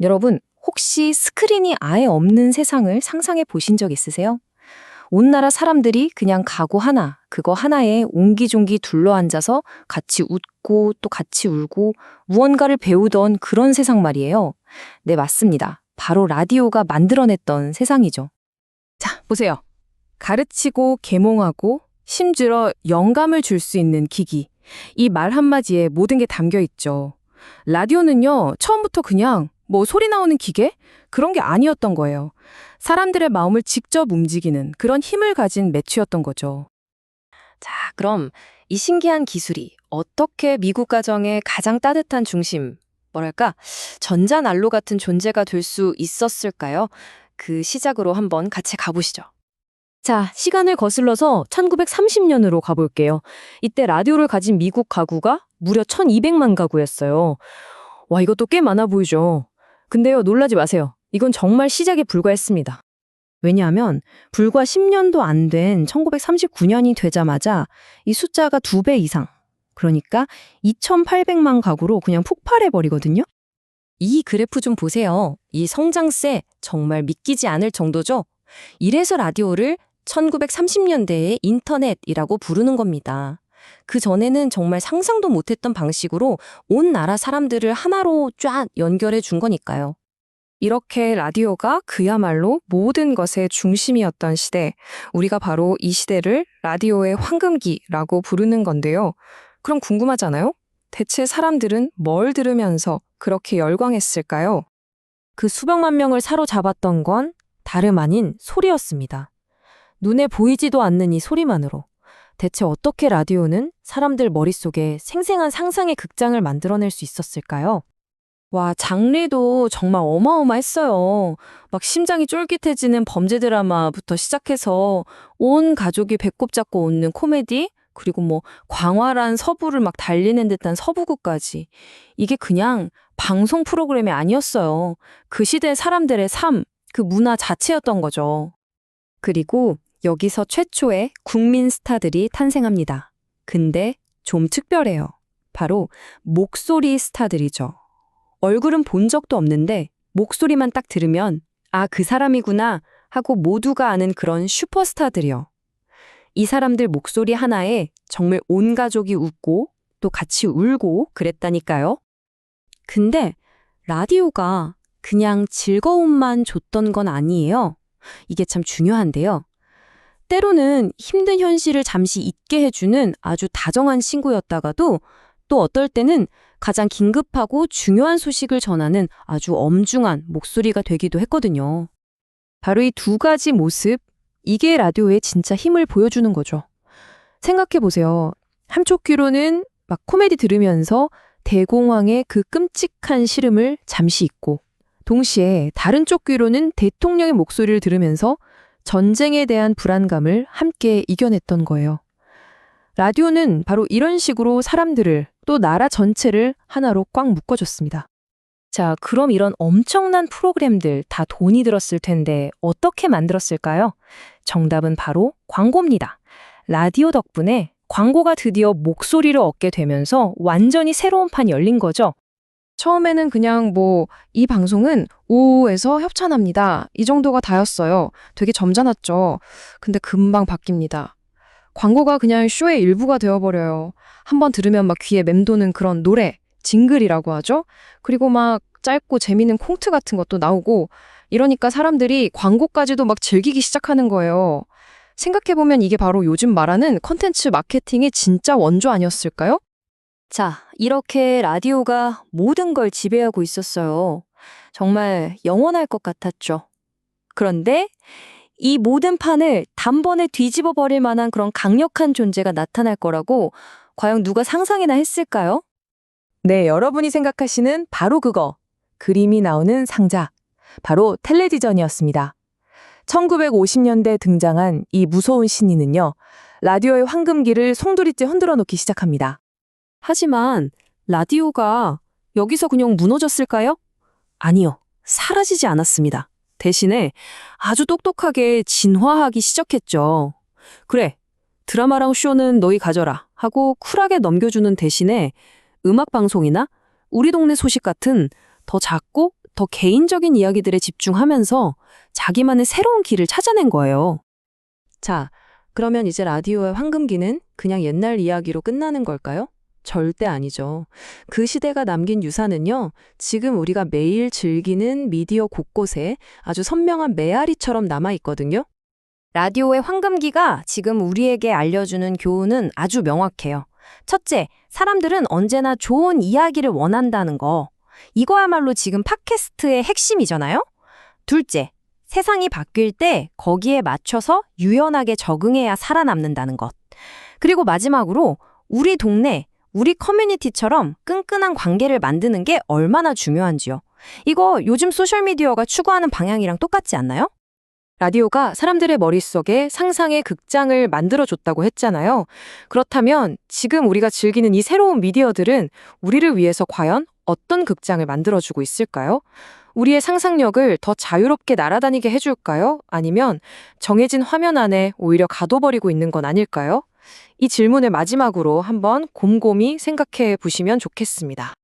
여러분, 혹시 스크린이 아예 없는 세상을 상상해 보신 적 있으세요? 온 나라 사람들이 그냥 가구 하나, 그거 하나에 옹기종기 둘러앉아서 같이 웃고 또 같이 울고 무언가를 배우던 그런 세상 말이에요. 네, 맞습니다. 바로 라디오가 만들어냈던 세상이죠. 자, 보세요. 가르치고 계몽하고 심지어 영감을 줄 수 있는 기기. 이 말 한마디에 모든 게 담겨 있죠. 라디오는요, 처음부터 그냥 뭐 소리 나오는 기계? 그런 게 아니었던 거예요. 사람들의 마음을 직접 움직이는 그런 힘을 가진 매체였던 거죠. 자, 그럼 이 신기한 기술이 어떻게 미국 가정의 가장 따뜻한 중심, 뭐랄까, 전자난로 같은 존재가 될 수 있었을까요? 그 시작으로 한번 같이 가보시죠. 자, 시간을 거슬러서 1930년으로 가볼게요. 이때 라디오를 가진 미국 가구가 무려 1200만 가구였어요. 와, 이것도 꽤 많아 보이죠? 근데요, 놀라지 마세요. 이건 정말 시작에 불과했습니다. 왜냐하면 불과 10년도 안 된 1939년이 되자마자 이 숫자가 두 배 이상, 그러니까 2,800만 가구로 그냥 폭발해버리거든요? 이 그래프 좀 보세요. 이 성장세 정말 믿기지 않을 정도죠? 이래서 라디오를 1930년대의 인터넷이라고 부르는 겁니다. 그 전에는 정말 상상도 못했던 방식으로 온 나라 사람들을 하나로 쫙 연결해 준 거니까요. 이렇게 라디오가 그야말로 모든 것의 중심이었던 시대, 우리가 바로 이 시대를 라디오의 황금기라고 부르는 건데요. 그럼 궁금하잖아요? 대체 사람들은 뭘 들으면서 그렇게 열광했을까요? 그 수백만 명을 사로잡았던 건 다름 아닌 소리였습니다. 눈에 보이지도 않는 이 소리만으로 대체 어떻게 라디오는 사람들 머릿속에 생생한 상상의 극장을 만들어낼 수 있었을까요? 와, 장르도 정말 어마어마했어요. 막 심장이 쫄깃해지는 범죄 드라마부터 시작해서 온 가족이 배꼽 잡고 웃는 코미디, 그리고 뭐 광활한 서부를 막 달리는 듯한 서부극까지. 이게 그냥 방송 프로그램이 아니었어요. 그 시대 사람들의 삶, 그 문화 자체였던 거죠. 그리고 여기서 최초의 국민 스타들이 탄생합니다. 근데 좀 특별해요. 바로 목소리 스타들이죠. 얼굴은 본 적도 없는데 목소리만 딱 들으면 아, 그 사람이구나 하고 모두가 아는 그런 슈퍼스타들이요. 이 사람들 목소리 하나에 정말 온 가족이 웃고 또 같이 울고 그랬다니까요. 근데 라디오가 그냥 즐거움만 줬던 건 아니에요. 이게 참 중요한데요. 때로는 힘든 현실을 잠시 잊게 해주는 아주 다정한 친구였다가도 또 어떨 때는 가장 긴급하고 중요한 소식을 전하는 아주 엄중한 목소리가 되기도 했거든요. 바로 이 두 가지 모습, 이게 라디오의 진짜 힘을 보여주는 거죠. 생각해 보세요. 한쪽 귀로는 막 코미디 들으면서 대공황의 그 끔찍한 시름을 잠시 잊고, 동시에 다른 쪽 귀로는 대통령의 목소리를 들으면서 전쟁에 대한 불안감을 함께 이겨냈던 거예요. 라디오는 바로 이런 식으로 사람들을 또 나라 전체를 하나로 꽉 묶어줬습니다. 자, 그럼 이런 엄청난 프로그램들 다 돈이 들었을 텐데 어떻게 만들었을까요? 정답은 바로 광고입니다. 라디오 덕분에 광고가 드디어 목소리를 얻게 되면서 완전히 새로운 판이 열린 거죠. 처음에는 그냥 뭐, 이 방송은 오후에서 협찬합니다. 이 정도가 다였어요. 되게 점잖았죠. 근데 금방 바뀝니다. 광고가 그냥 쇼의 일부가 되어버려요. 한번 들으면 막 귀에 맴도는 그런 노래, 징글이라고 하죠. 그리고 막 짧고 재미있는 콩트 같은 것도 나오고, 이러니까 사람들이 광고까지도 막 즐기기 시작하는 거예요. 생각해보면 이게 바로 요즘 말하는 컨텐츠 마케팅의 진짜 원조 아니었을까요? 자, 이렇게 라디오가 모든 걸 지배하고 있었어요. 정말 영원할 것 같았죠. 그런데 이 모든 판을 단번에 뒤집어 버릴 만한 그런 강력한 존재가 나타날 거라고 과연 누가 상상이나 했을까요? 네, 여러분이 생각하시는 바로 그거. 그림이 나오는 상자. 바로 텔레비전이었습니다. 1950년대 등장한 이 무서운 신인은요, 라디오의 황금기를 송두리째 흔들어 놓기 시작합니다. 하지만 라디오가 여기서 그냥 무너졌을까요? 아니요. 사라지지 않았습니다. 대신에 아주 똑똑하게 진화하기 시작했죠. 그래, 드라마랑 쇼는 너희 가져라 하고 쿨하게 넘겨주는 대신에 음악 방송이나 우리 동네 소식 같은 더 작고 더 개인적인 이야기들에 집중하면서 자기만의 새로운 길을 찾아낸 거예요. 자, 그러면 이제 라디오의 황금기는 그냥 옛날 이야기로 끝나는 걸까요? 절대 아니죠. 그 시대가 남긴 유산은요, 지금 우리가 매일 즐기는 미디어 곳곳에 아주 선명한 메아리처럼 남아있거든요. 라디오의 황금기가 지금 우리에게 알려주는 교훈은 아주 명확해요. 첫째, 사람들은 언제나 좋은 이야기를 원한다는 거. 이거야말로 지금 팟캐스트의 핵심이잖아요? 둘째, 세상이 바뀔 때 거기에 맞춰서 유연하게 적응해야 살아남는다는 것. 그리고 마지막으로 우리 동네, 우리 커뮤니티처럼 끈끈한 관계를 만드는 게 얼마나 중요한지요. 이거 요즘 소셜미디어가 추구하는 방향이랑 똑같지 않나요? 라디오가 사람들의 머릿속에 상상의 극장을 만들어줬다고 했잖아요. 그렇다면 지금 우리가 즐기는 이 새로운 미디어들은 우리를 위해서 과연 어떤 극장을 만들어주고 있을까요? 우리의 상상력을 더 자유롭게 날아다니게 해줄까요? 아니면 정해진 화면 안에 오히려 가둬버리고 있는 건 아닐까요? 이 질문을 마지막으로 한번 곰곰이 생각해 보시면 좋겠습니다.